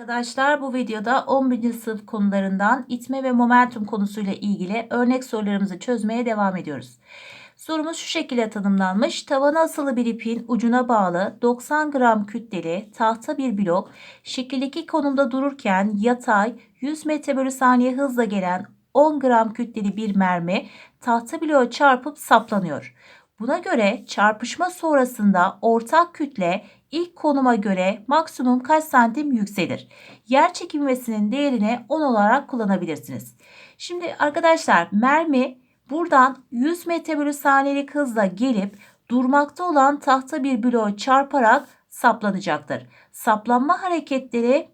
Arkadaşlar bu videoda 11. sınıf konularından itme ve momentum konusuyla ilgili örnek sorularımızı çözmeye devam ediyoruz. Sorumuz şu şekilde tanımlanmış. Tavana asılı bir ipin ucuna bağlı 90 gram kütleli tahta bir blok şekildeki konumda dururken yatay 100 metre bölü saniye hızla gelen 10 gram kütleli bir mermi tahta bloğa çarpıp saplanıyor. Buna göre çarpışma sonrasında ortak kütle ilk konuma göre maksimum kaç santim yükselir? Yer çekilmesinin değerini 10 olarak kullanabilirsiniz. Şimdi arkadaşlar mermi buradan 100 metre bölü saniyelik hızla gelip durmakta olan tahta bir bloğa çarparak saplanacaktır. Saplanma hareketleri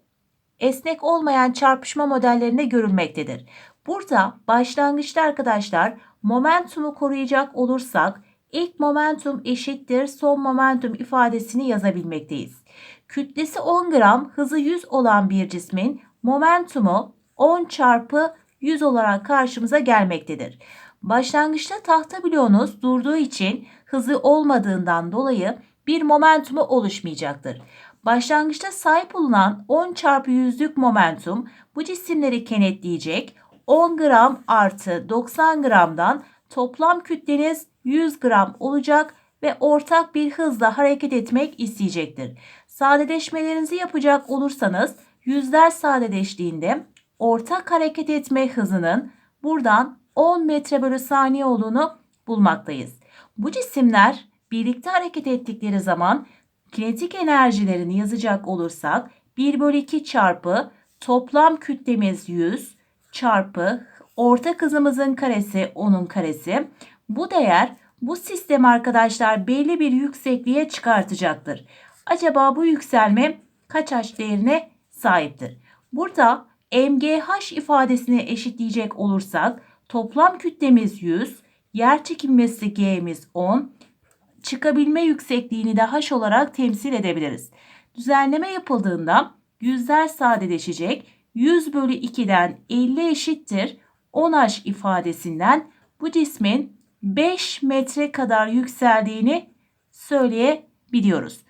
esnek olmayan çarpışma modellerinde görülmektedir. Burada başlangıçta arkadaşlar momentumu koruyacak olursak ilk momentum eşittir son momentum ifadesini yazabilmekteyiz. Kütlesi 10 gram, hızı 100 olan bir cismin momentumu 10 çarpı 100 olarak karşımıza gelmektedir. Başlangıçta tahta bloğunuz durduğu için hızı olmadığından dolayı bir momentumu oluşmayacaktır. Başlangıçta sahip olunan 10 çarpı 100'lük momentum bu cisimleri kenetleyecek. 10 gram artı 90 gramdan toplam kütleniz 100 gram olacak ve ortak bir hızla hareket etmek isteyecektir. Sadeleşmelerinizi yapacak olursanız yüzler sadeleştiğinde ortak hareket etme hızının buradan 10 metre bölü saniye olduğunu bulmaktayız. Bu cisimler birlikte hareket ettikleri zaman kinetik enerjilerini yazacak olursak 1 bölü 2 çarpı toplam kütlemiz 100 çarpı ortak hızımızın karesi 10'un karesi. Bu değer bu sistem arkadaşlar belli bir yüksekliğe çıkartacaktır. Acaba bu yükselme kaç h değerine sahiptir? Burada MGH ifadesini eşitleyecek olursak toplam kütlemiz 100, yer çekilmesi G'miz 10, çıkabilme yüksekliğini de H olarak temsil edebiliriz. Düzenleme yapıldığında yüzler sadeleşecek. 100 bölü 2'den 50 eşittir 10H ifadesinden bu cismin 5 metre kadar yükseldiğini söyleyebiliyoruz.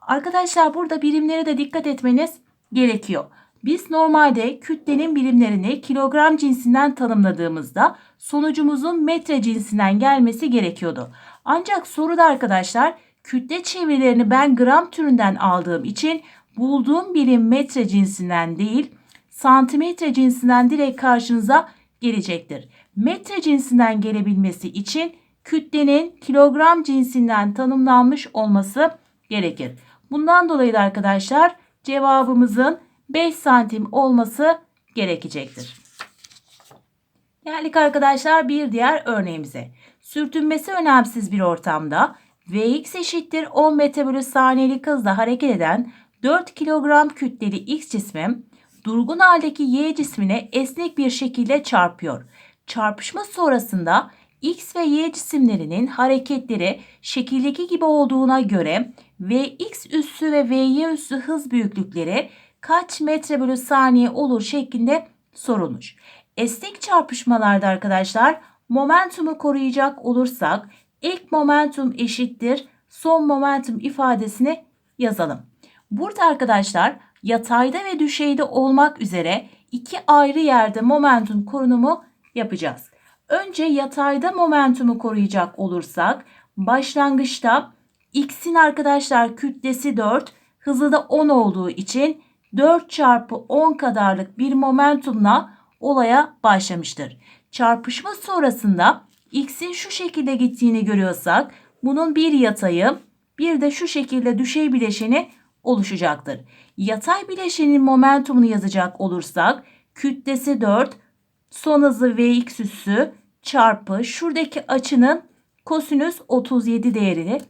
Arkadaşlar burada birimlere de dikkat etmeniz gerekiyor. Biz normalde kütlenin birimlerini kilogram cinsinden tanımladığımızda sonucumuzun metre cinsinden gelmesi gerekiyordu. Ancak soruda arkadaşlar kütle çevirilerini ben gram türünden aldığım için bulduğum birim metre cinsinden değil santimetre cinsinden direkt karşınıza gelecektir. Metre cinsinden gelebilmesi için kütlenin kilogram cinsinden tanımlanmış olması gerekir. Bundan dolayı da arkadaşlar cevabımızın 5 santim olması gerekecektir. Geldik arkadaşlar bir diğer örneğimize. Sürtünmesi önemsiz bir ortamda Vx eşittir 10 metre bölü saniyelik hızla hareket eden 4 kilogram kütleli X cismi durgun haldeki Y cismine esnek bir şekilde çarpıyor. Çarpışma sonrasında X ve Y cisimlerinin hareketleri şekildeki gibi olduğuna göre Vx üssü ve Vy üssü hız büyüklükleri kaç metre bölü saniye olur şeklinde sorulmuş. Esnek çarpışmalarda arkadaşlar momentumu koruyacak olursak ilk momentum eşittir son momentum ifadesini yazalım. Burada arkadaşlar yatayda ve düşeyde olmak üzere iki ayrı yerde momentum korunumu yapacağız. Önce yatayda momentumu koruyacak olursak başlangıçta x'in arkadaşlar kütlesi 4, hızı da 10 olduğu için 4 çarpı 10 kadarlık bir momentumla olaya başlamıştır. Çarpışma sonrasında x'in şu şekilde gittiğini görüyorsak bunun bir yatayı bir de şu şekilde düşey bileşeni oluşacaktır. Yatay bileşenin momentumunu yazacak olursak kütlesi 4, son hızı Vx üssü çarpı şuradaki açının kosinüs 37 değerini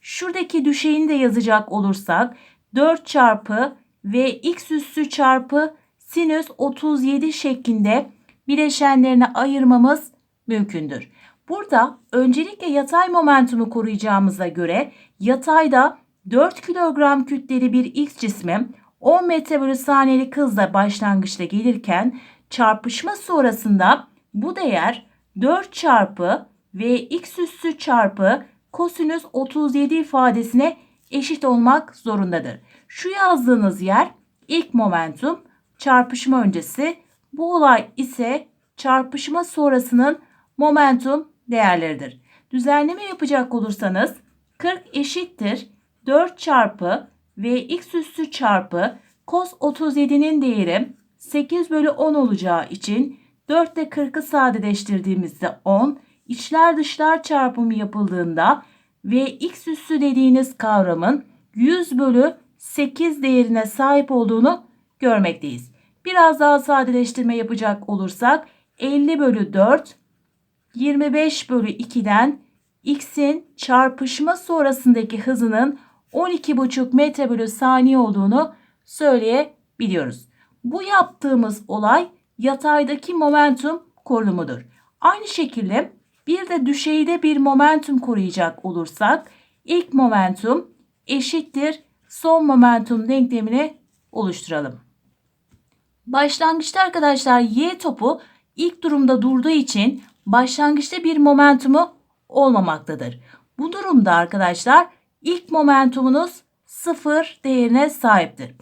şuradaki düşeyini de yazacak olursak 4 çarpı Vx üssü çarpı sinüs 37 şeklinde bileşenlerine ayırmamız mümkündür. Burada öncelikle yatay momentumu koruyacağımıza göre yatayda 4 kilogram kütleli bir X cismi 10 metre bölü saniyelik hızla başlangıçta gelirken çarpışma sonrasında bu değer 4 çarpı v x üssü çarpı kosinüs 37 ifadesine eşit olmak zorundadır. Şu yazdığınız yer ilk momentum çarpışma öncesi. Bu olay ise çarpışma sonrasının momentum değerleridir. Düzenleme yapacak olursanız 40 eşittir 4 çarpı Vx üssü çarpı cos 37'nin değeri 8 bölü 10 olacağı için 4 ile 40'ı sadeleştirdiğimizde 10, içler dışlar çarpımı yapıldığında Vx üssü dediğiniz kavramın 100 bölü 8 değerine sahip olduğunu görmekteyiz. Biraz daha sadeleştirme yapacak olursak 50 bölü 4 25 bölü 2'den x'in çarpışma sonrasındaki hızının 12,5 metre bölü saniye olduğunu söyleyebiliyoruz. Bu yaptığımız olay yataydaki momentum korunumudur. Aynı şekilde bir de düşeyde bir momentum koruyacak olursak ilk momentum eşittir son momentum denklemini oluşturalım. Başlangıçta arkadaşlar y topu ilk durumda durduğu için başlangıçta bir momentumu olmamaktadır. Bu durumda arkadaşlar ilk momentumunuz sıfır değerine sahiptir.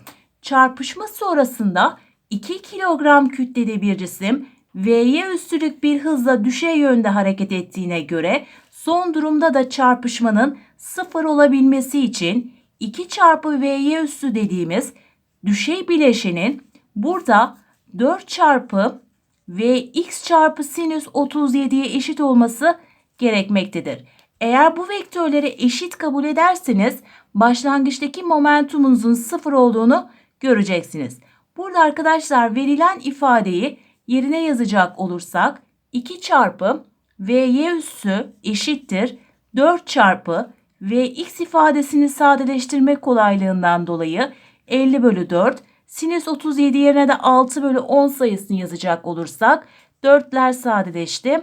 Çarpışma sonrasında 2 kilogram kütlede bir cisim V'ye üstülük bir hızla düşey yönde hareket ettiğine göre son durumda da çarpışmanın sıfır olabilmesi için 2 çarpı V'ye üstü dediğimiz düşey bileşenin burada 4 çarpı ve x çarpı sinüs 37'ye eşit olması gerekmektedir. Eğer bu vektörleri eşit kabul ederseniz başlangıçtaki momentumunuzun sıfır olduğunu göreceksiniz. Burada arkadaşlar verilen ifadeyi yerine yazacak olursak 2 çarpı vy üssü eşittir 4 çarpı vx ifadesini sadeleştirme kolaylığından dolayı 50 bölü 4 sinüs 37 yerine de 6 bölü 10 sayısını yazacak olursak 4'ler sadeleşti.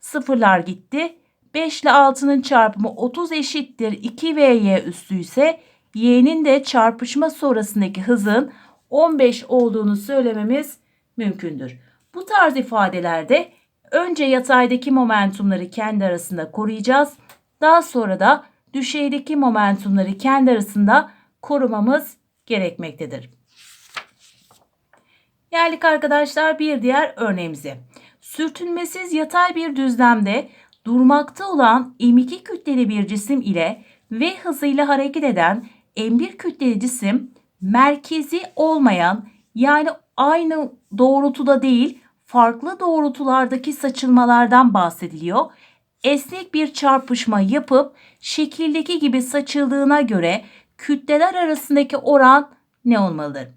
Sıfırlar gitti. 5 ile 6'nın çarpımı 30 eşittir 2vy üssü ise y'nin de çarpışma sonrasındaki hızın 15 olduğunu söylememiz mümkündür. Bu tarz ifadelerde önce yataydaki momentumları kendi arasında koruyacağız. Daha sonra da düşeydeki momentumları kendi arasında korumamız gerekmektedir. Geldik arkadaşlar bir diğer örneğimize. Sürtünmesiz yatay bir düzlemde durmakta olan M2 kütleli bir cisim ile V hızıyla hareket eden M1 kütleli cisim merkezi olmayan yani aynı doğrultuda değil farklı doğrultulardaki saçılmalardan bahsediliyor. Esnek bir çarpışma yapıp şekildeki gibi saçıldığına göre kütleler arasındaki oran ne olmalıdır?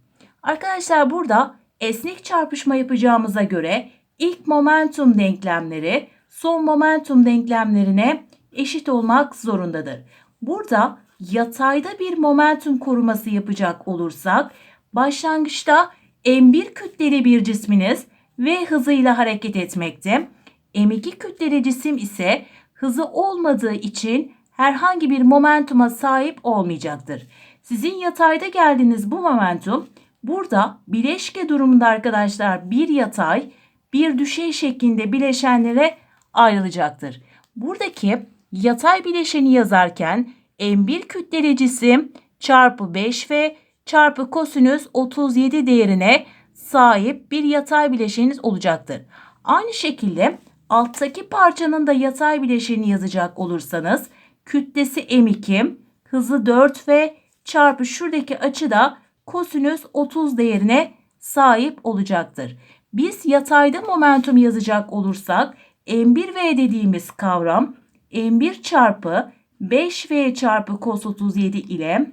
Arkadaşlar burada esnek çarpışma yapacağımıza göre ilk momentum denklemleri son momentum denklemlerine eşit olmak zorundadır. Burada yatayda bir momentum koruması yapacak olursak başlangıçta M1 kütleli bir cisminiz V hızıyla hareket etmekte. M2 kütleli cisim ise hızı olmadığı için herhangi bir momentuma sahip olmayacaktır. Sizin yatayda geldiğiniz bu momentum burada bileşke durumunda arkadaşlar bir yatay bir düşey şeklinde bileşenlere ayrılacaktır. Buradaki yatay bileşeni yazarken M1 kütleli cisim çarpı 5V çarpı kosinüs 37 değerine sahip bir yatay bileşeniniz olacaktır. Aynı şekilde alttaki parçanın da yatay bileşeni yazacak olursanız kütlesi M2, hızı 4V çarpı şuradaki açı da kosinüs 30 değerine sahip olacaktır. Biz yatayda momentum yazacak olursak M1V dediğimiz kavram M1 çarpı 5V çarpı cos 37 ile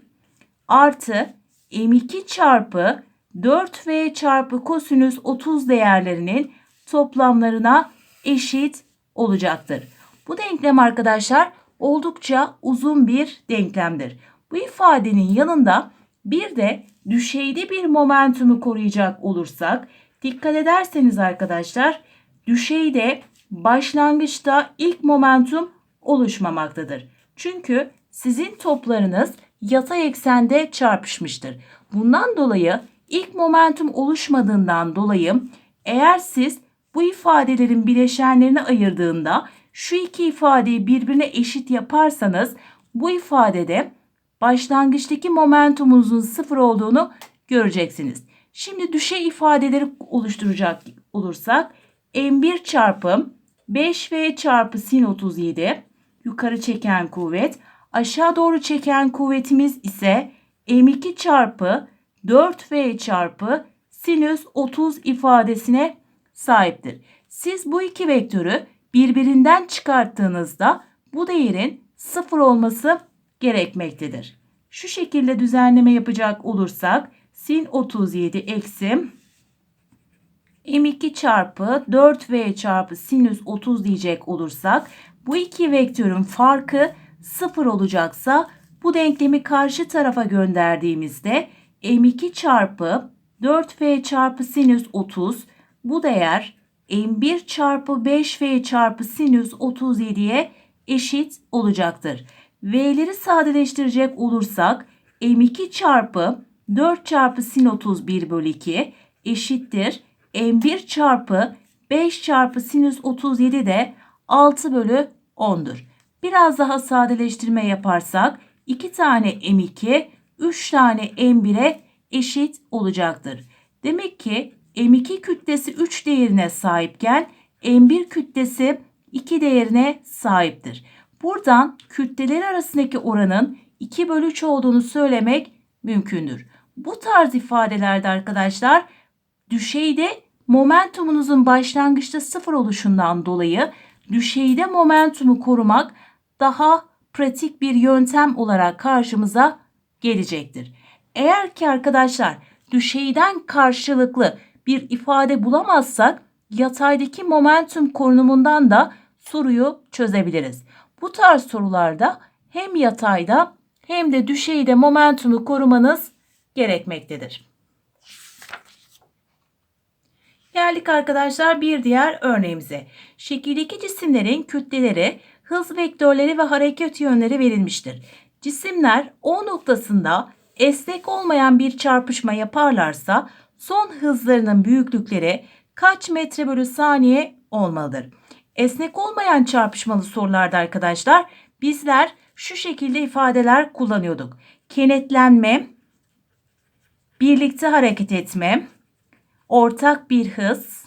artı M2 çarpı 4V çarpı kosinüs 30 değerlerinin toplamlarına eşit olacaktır. Bu denklem arkadaşlar oldukça uzun bir denklemdir. Bu ifadenin yanında bir de düşeyde bir momentumu koruyacak olursak dikkat ederseniz arkadaşlar düşeyde başlangıçta ilk momentum oluşmamaktadır. Çünkü sizin toplarınız yatay eksende çarpışmıştır. Bundan dolayı ilk momentum oluşmadığından dolayı eğer siz bu ifadelerin bileşenlerini ayırdığında şu iki ifadeyi birbirine eşit yaparsanız bu ifadede başlangıçtaki momentumunuzun sıfır olduğunu göreceksiniz. Şimdi düşey ifadeleri oluşturacak olursak M1 çarpı 5V çarpı sin 37 yukarı çeken kuvvet. Aşağı doğru çeken kuvvetimiz ise M2 çarpı 4V çarpı sinüs 30 ifadesine sahiptir. Siz bu iki vektörü birbirinden çıkarttığınızda bu değerin sıfır olması gerekmektedir. Şu şekilde düzenleme yapacak olursak sin 37 eksi m2 çarpı 4v çarpı sinüs 30 diyecek olursak bu iki vektörün farkı sıfır olacaksa bu denklemi karşı tarafa gönderdiğimizde m2 çarpı 4v çarpı sinüs 30 bu değer m1 çarpı 5v çarpı sinüs 37'ye eşit olacaktır. V'leri sadeleştirecek olursak m2 çarpı 4 çarpı sin 31 bölü 2 eşittir. m1 çarpı 5 çarpı sinüs 37 de 6 bölü 10'dur. Biraz daha sadeleştirme yaparsak 2 tane m2 3 tane m1'e eşit olacaktır. Demek ki m2 kütlesi 3 değerine sahipken m1 kütlesi 2 değerine sahiptir. Buradan kütleler arasındaki oranın 2 bölü 3 olduğunu söylemek mümkündür. Bu tarz ifadelerde arkadaşlar düşeyde momentumunuzun başlangıçta sıfır oluşundan dolayı düşeyde momentumu korumak daha pratik bir yöntem olarak karşımıza gelecektir. Eğer ki arkadaşlar düşeyden karşılıklı bir ifade bulamazsak yataydaki momentum korunumundan da soruyu çözebiliriz. Bu tarz sorularda hem yatayda hem de düşeyde momentumu korumanız gerekmektedir. Geldik arkadaşlar bir diğer örneğimize. Şekildeki cisimlerin kütleleri, hız vektörleri ve hareket yönleri verilmiştir. Cisimler O noktasında esnek olmayan bir çarpışma yaparlarsa son hızlarının büyüklükleri kaç metre bölü saniye olmalıdır? Esnek olmayan çarpışmalı sorularda arkadaşlar bizler şu şekilde ifadeler kullanıyorduk. Kenetlenme, birlikte hareket etme, ortak bir hız,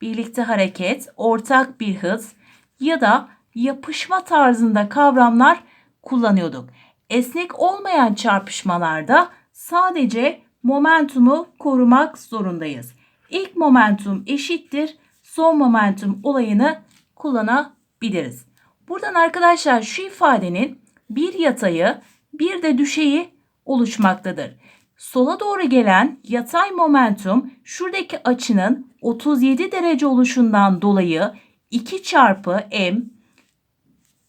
birlikte hareket, ortak bir hız ya da yapışma tarzında kavramlar kullanıyorduk. Esnek olmayan çarpışmalarda sadece momentumu korumak zorundayız. İlk momentum eşittir son momentum olayını kullanabiliriz. Buradan arkadaşlar şu ifadenin bir yatayı bir de düşeyi oluşmaktadır. Sola doğru gelen yatay momentum şuradaki açının 37 derece oluşundan dolayı 2 çarpı m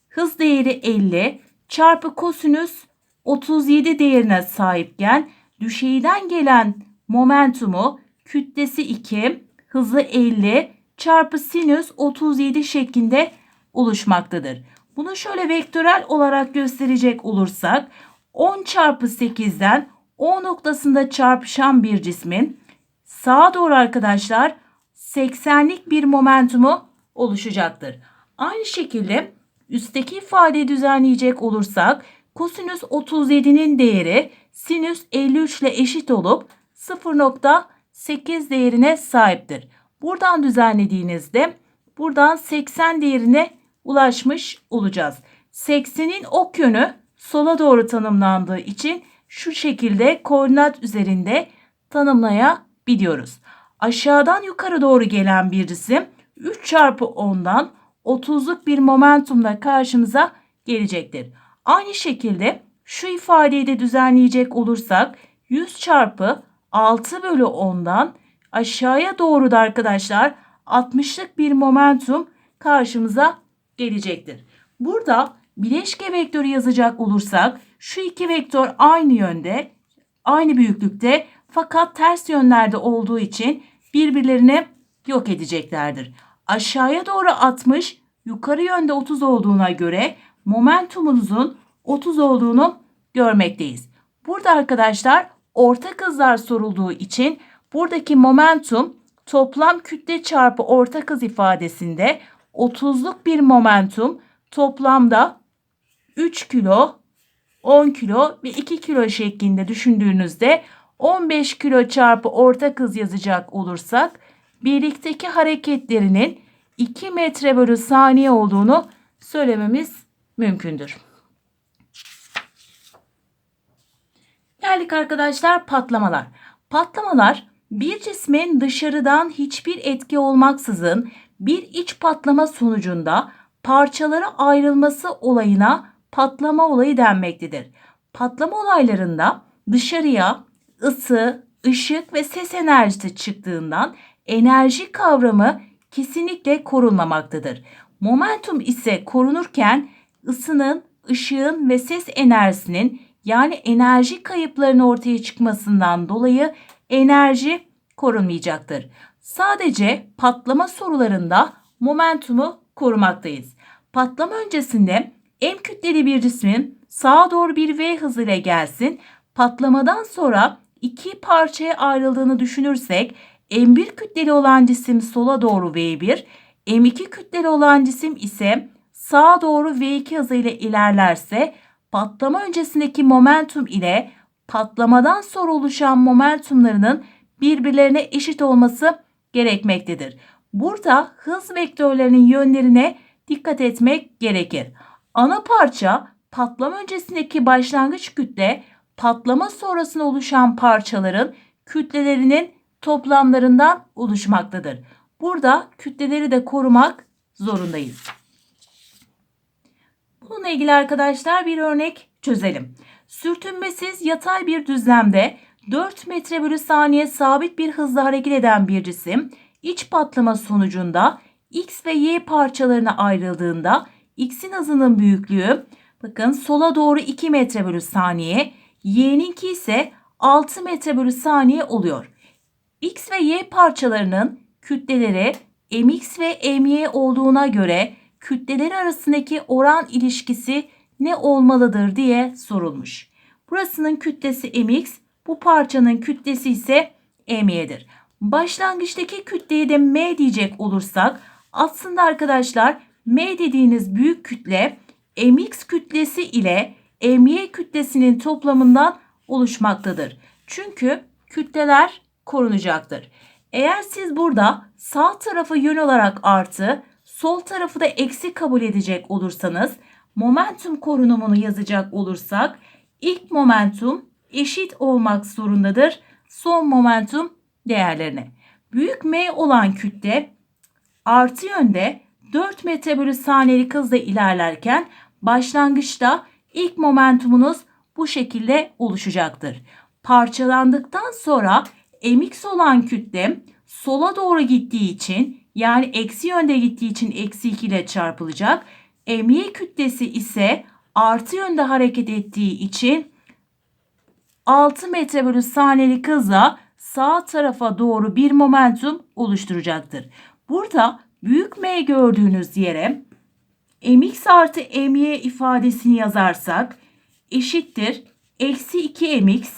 hız değeri 50 çarpı kosinüs 37 değerine sahipken düşeyden gelen momentumu kütlesi 2 hızı 50 çarpı sinüs 37 şeklinde oluşmaktadır. Bunu şöyle vektörel olarak gösterecek olursak 10 çarpı 8'den O noktasında çarpışan bir cismin sağa doğru arkadaşlar 80'lik bir momentumu oluşacaktır. Aynı şekilde üstteki ifadeyi düzenleyecek olursak kosinüs 37'nin değeri sinüs 53 ile eşit olup 0.8 değerine sahiptir. Buradan düzenlediğinizde buradan 80 değerine ulaşmış olacağız. 80'in ok yönü sola doğru tanımlandığı için şu şekilde koordinat üzerinde tanımlayabiliyoruz. Aşağıdan yukarı doğru gelen bir cisim 3 çarpı 10'dan 30'luk bir momentumla karşımıza gelecektir. Aynı şekilde şu ifadeyi de düzenleyecek olursak 100 çarpı 6 bölü 10'dan aşağıya doğru da arkadaşlar 60'lık bir momentum karşımıza gelecektir. Burada bileşke vektörü yazacak olursak şu iki vektör aynı yönde, aynı büyüklükte fakat ters yönlerde olduğu için birbirlerini yok edeceklerdir. Aşağıya doğru 60, yukarı yönde 30 olduğuna göre momentumunuzun 30 olduğunu görmekteyiz. Burada arkadaşlar ortak hızlar sorulduğu için buradaki momentum toplam kütle çarpı ortak hız ifadesinde 30'luk bir momentum toplamda 3 kilo, 10 kilo ve 2 kilo şeklinde düşündüğünüzde 15 kilo çarpı ortak hız yazacak olursak birlikteki hareketlerinin 2 metre bölü saniye olduğunu söylememiz mümkündür. Geldik arkadaşlar patlamalar. Patlamalar bir cismin dışarıdan hiçbir etki olmaksızın bir iç patlama sonucunda parçalara ayrılması olayına patlama olayı denmektedir. Patlama olaylarında dışarıya ısı, ışık ve ses enerjisi çıktığından enerji kavramı kesinlikle korunmamaktadır. Momentum ise korunurken ısının, ışığın ve ses enerjisinin yani enerji kayıplarının ortaya çıkmasından dolayı enerji korunmayacaktır. Sadece patlama sorularında momentumu korumaktayız. Patlama öncesinde M kütleli bir cismin sağa doğru bir V hızıyla gelsin. Patlamadan sonra iki parçaya ayrıldığını düşünürsek M1 kütleli olan cisim sola doğru V1, M2 kütleli olan cisim ise sağa doğru V2 hızıyla ilerlerse patlama öncesindeki momentum ile patlamadan sonra oluşan momentumlarının birbirlerine eşit olması gerekmektedir. Burada hız vektörlerinin yönlerine dikkat etmek gerekir. Ana parça patlama öncesindeki başlangıç kütle patlama sonrasında oluşan parçaların kütlelerinin toplamlarından oluşmaktadır. Burada kütleleri de korumak zorundayız. Bununla ilgili arkadaşlar bir örnek çözelim. Sürtünmesiz yatay bir düzlemde 4 metre bölü saniye sabit bir hızla hareket eden bir cisim iç patlama sonucunda X ve Y parçalarına ayrıldığında X'in hızının büyüklüğü bakın sola doğru 2 metre bölü saniye Y'ninki ise 6 metre bölü saniye oluyor. X ve Y parçalarının kütleleri mx ve my olduğuna göre kütleleri arasındaki oran ilişkisi ne olmalıdır diye sorulmuş. Burasının kütlesi mx, bu parçanın kütlesi ise my'dir. Başlangıçtaki kütleye de m diyecek olursak aslında arkadaşlar m dediğiniz büyük kütle mx kütlesi ile my kütlesinin toplamından oluşmaktadır. Çünkü kütleler korunacaktır. Eğer siz burada sağ tarafı yön olarak artı, sol tarafı da eksi kabul edecek olursanız momentum korunumunu yazacak olursak ilk momentum eşit olmak zorundadır son momentum değerlerine. Büyük M olan kütle artı yönde 4 metre bölü saniyelik hızla ilerlerken başlangıçta ilk momentumunuz bu şekilde oluşacaktır. Parçalandıktan sonra mx olan kütle sola doğru gittiği için yani eksi yönde gittiği için eksi 2 ile çarpılacak. My kütlesi ise artı yönde hareket ettiği için 6 metre bölü saniyelik hızla sağ tarafa doğru bir momentum oluşturacaktır. Burada büyük M gördüğünüz yere mx artı my ifadesini yazarsak eşittir eksi 2 mx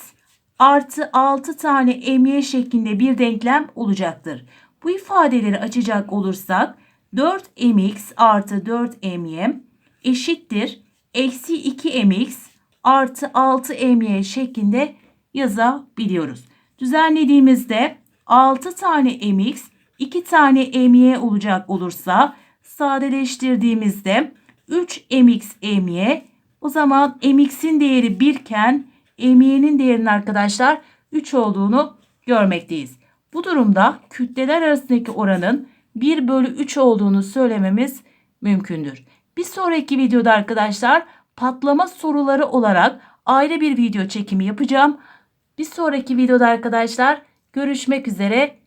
artı 6 tane my şeklinde bir denklem olacaktır. Bu ifadeleri açacak olursak 4mx artı 4my eşittir eksi 2mx artı 6my şeklinde yazabiliyoruz. Düzenlediğimizde 6 tane mx 2 tane my olacak olursa sadeleştirdiğimizde 3 mx my o zaman mx'in değeri 1 iken my'nin değerinin arkadaşlar 3 olduğunu görmekteyiz. Bu durumda kütleler arasındaki oranın 1 bölü 3 olduğunu söylememiz mümkündür. Bir sonraki videoda arkadaşlar patlama soruları olarak ayrı bir video çekimi yapacağım. Bir sonraki videoda arkadaşlar görüşmek üzere.